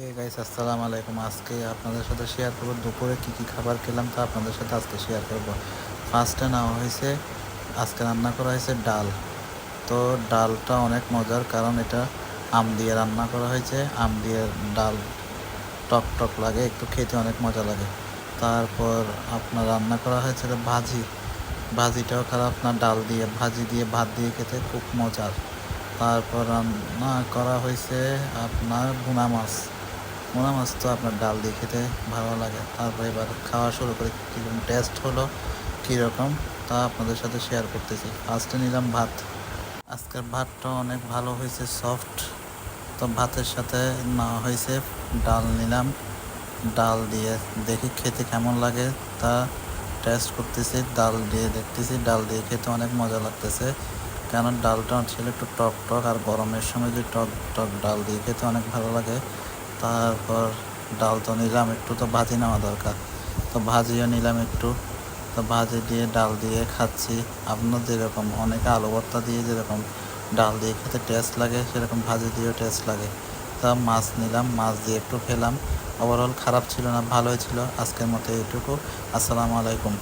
এই গাইস আসসালামু আলাইকুম। আজকে আপনাদের সাথে শেয়ার করব দুপুরে কি কি খাবার খেলাম তা আপনাদের সাথে আজকে শেয়ার করব। ফার্স্টে নেওয়া হয়েছে, আজকে রান্না করা হয়েছে ডাল। তো ডালটা অনেক মজার কারণ এটা আম দিয়ে রান্না করা হয়েছে। আম দিয়ে ডাল টক টক লাগে, একটু খেতে অনেক মজা লাগে। তারপর আপনার রান্না করা হয়েছে ভাজি। ভাজিটাও খারাপ না, ডাল দিয়ে, ভাজি দিয়ে, ভাত দিয়ে খেতে খুব মজার। তারপর রান্না করা হয়েছে আপনার ভুনা মাছ। ভুনা মাছ তো আপনার ডাল দিয়ে খেতে ভালো লাগে। তারপর এবার খাওয়া শুরু করে, কীরকম টেস্ট হলো, কীরকম তা আপনাদের সাথে শেয়ার করতেছি। ফার্স্টে নিলাম ভাত। আজকের ভাতটা অনেক ভালো হয়েছে সফট তো ভাতের সাথে নেওয়া হয়েছে, ডাল নিলাম। ডাল দিয়ে দেখি খেতে কেমন লাগে, তা টেস্ট করতেছি, ডাল দিয়ে দেখতেছি, ডাল দিয়ে খেতে অনেক মজা লাগতেছে। কারণ ডালটা ছিল একটু টক টক, আর গরমের সময় যে টক টক ডাল দিয়ে খেতে অনেক ভালো লাগে। তারপর ডাল তো নিলাম, একটু তো ভাজি নেওয়া দরকার। তো ভাজিও নিলাম একটু। তো ভাজি দিয়ে ডাল দিয়ে খাচ্ছি। আপনার যেরকম, অনেকে আলু ভর্তা দিয়ে যেরকম ডাল দিয়ে খেতে টেস্ট লাগে, সেরকম ভাজি দিয়েও টেস্ট লাগে। তা মাছ নিলাম, মাছ দিয়ে একটু খেলাম। ওভারঅল খারাপ ছিল না, ভালোই ছিল। আজকের মতো এইটুকু। আসসালামু আলাইকুম।